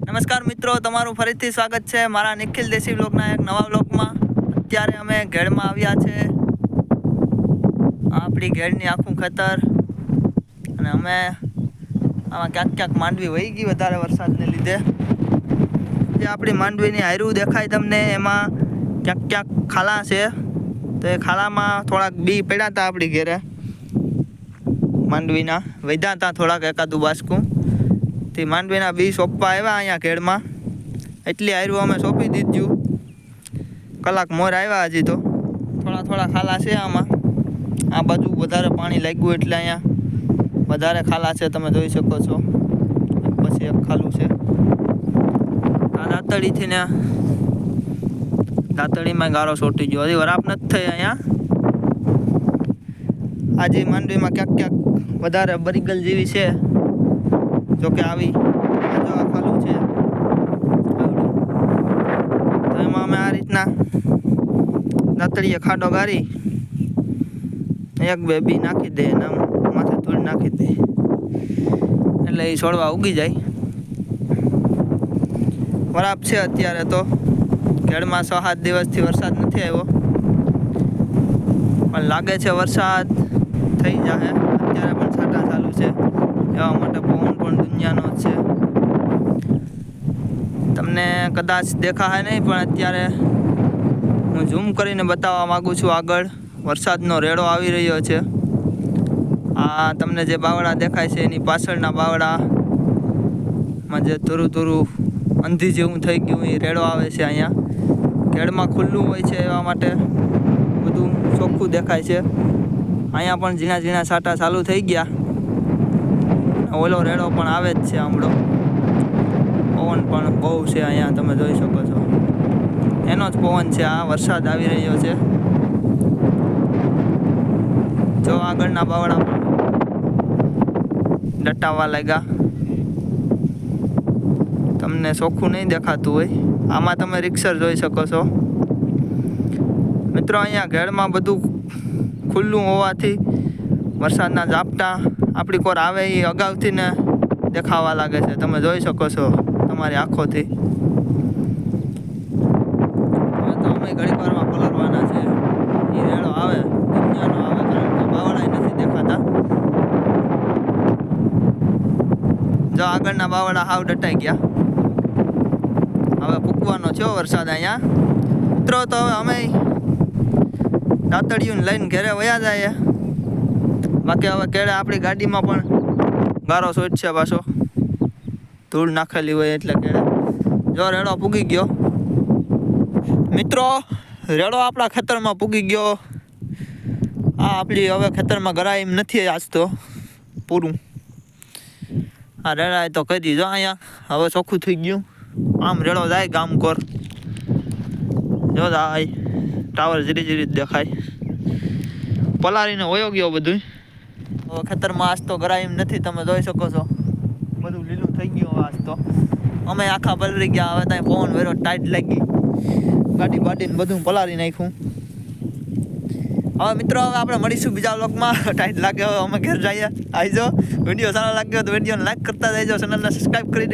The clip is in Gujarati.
નમસ્કાર મિત્રો, તમારું ફરીથી સ્વાગત છે મારા નિખિલ દેશી બ્લોગના એક નવા બ્લોગમાં અત્યારે અમે ઘેડમાં આવ્યા છે. આપણી ઘેડની આખું ખતર. અને અમે આમાં ક્યાંક ક્યાંક માંડવી વહી ગઈ વધારે વરસાદને લીધે. જે આપણી માંડવીની હાયરું દેખાય તમને, એમાં ક્યાંક ક્યાંક ખાલા છે. તો એ ખાલામાં થોડાક બી પડ્યા હતા આપણી ઘેરે. માંડવીના વધ્યા હતા થોડાક એકાદું બાસકું. તે માંડવીના બી સોંપવા આવ્યા અહીંયા ખેડમાં. એટલી હાર્યું અમે સોંપી દીધું. કલાક મોર આવ્યા હજી તો. થોડા થોડા ખાલા છે આમાં. આ બાજુ વધારે પાણી લાગ્યું એટલે અહીંયા વધારે ખાલા છે, તમે જોઈ શકો છો. પછી એક ખાલું છે. આ દાંતળીથી ને દાંતળીમાં ગારો સોટી ગયો. હજી વરાપ નથી થઈ અહીંયા. આજે માંડવીમાં ક્યાંક ક્યાંક વધારે બરીગલ જેવી છે. જોકે આવી જો ખાલું છે. તો એમાં અમે આ રીતના દાંતળીએ ખાડો ગારી, એક બે બી નાખી દે એના માથે ધૂળ નાખી દે. એટલે એ છોડવા ઉગી જાય. ખરાબ છે અત્યારે તો. ખેડમાં છ સાત દિવસથી વરસાદ નથી આવ્યો. પણ લાગે છે વરસાદ થઈ જશે અત્યારે પણ છાંટા ચાલુ છે. એવા માટે પવન પણ દુનિયાનો છે. તમને કદાચ દેખાશે નહીં, પણ અત્યારે હું ઝૂમ કરીને બતાવવા માગું છું આગળ. વરસાદનો રેડો આવી રહ્યો છે. આ તમને જે બાવડા દેખાય છે, એની પાછળના બાવડામાં જે થોડું ધુરું અંધી જેવું થઈ ગયું, એ રેડો આવે છે અહીંયા. કેળમાં ખુલ્લું હોય છે એવા માટે બધું ચોખ્ખું દેખાય છે. અહીંયા પણ ઝીણા ઝીણા સાટા ચાલુ થઈ ગયા. ઓલો રેડો પણ આવે જ છે હમણો પવન પણ બહુ છે અહીંયા, તમે જોઈ શકો છો. એનો જ પવન છે, આ વરસાદ આવી રહ્યો છે. જો આગળના બાવડા પણ ડટાવા લાગ્યા. તમને ચોખ્ખું નહીં દેખાતું હોય. આમાં તમે રિક્ષર જોઈ શકો છો. મિત્રો, અહીંયા ઘેડમાં બધું ખુલ્લું હોવાથી વરસાદના ઝાપટા આપણી કોર આવે એ અગાઉથી ને દેખાવા લાગે છે. તમે જોઈ શકો છો તમારી આંખોથી. હવે તો અમે ઘડીક વારમાં પલરવાના છે. એ રેડો આવે દુનિયાનો નથી દેખાતા. જો આગળના બાવળા હાવ ડટાઈ ગયા. હવે ફૂકવાનો છે વરસાદ અહીંયા. મિત્રો તો હવે અમે દાંતડિયું લઈને ઘરે વયા જાય બાકી હવે કેળે આપણી ગાડીમાં પણ ગારો સોઈટ છે પાછો. ધૂળ નાખેલી હોય એટલે કેળે. જો રેડો પૂગી ગયો. મિત્રો, રેડો આપણા ખેતરમાં પૂગી ગયો. આ આપણી હવે ખેતરમાં ગરાય એમ નથી આજ તો પૂરું. આ રેડાએ તો કહી દીધો અહીંયા. હવે ચોખ્ખું થઈ ગયું. આમ રેડો જાય ગામ કોર. જો જાય ટાવર જીરી જીરી દેખાય. પલારીને વયો ગયો બધું ખેતરમાં આજ તો ગરાય એમ નથી, તમે જોઈ શકો છો. બધું લીલું થઈ ગયું આજ તો. અમે આખા પલરી ગયા, હવે ત્યાં પવન વેરો ટાઈટ લાગી. ગાડી બાટીને બધું પલારી નાખ્યું. હવે મિત્રો, હવે આપણે મળીશું બીજા લોકમાં ટાઈટ લાગે હવે અમે ઘેર જઈએ. આવજો વીડિયો સારો લાગ્યો તો વિડીયોને લાઈક કરતા જઈજો ચેનલને સબસ્ક્રાઈબ કરી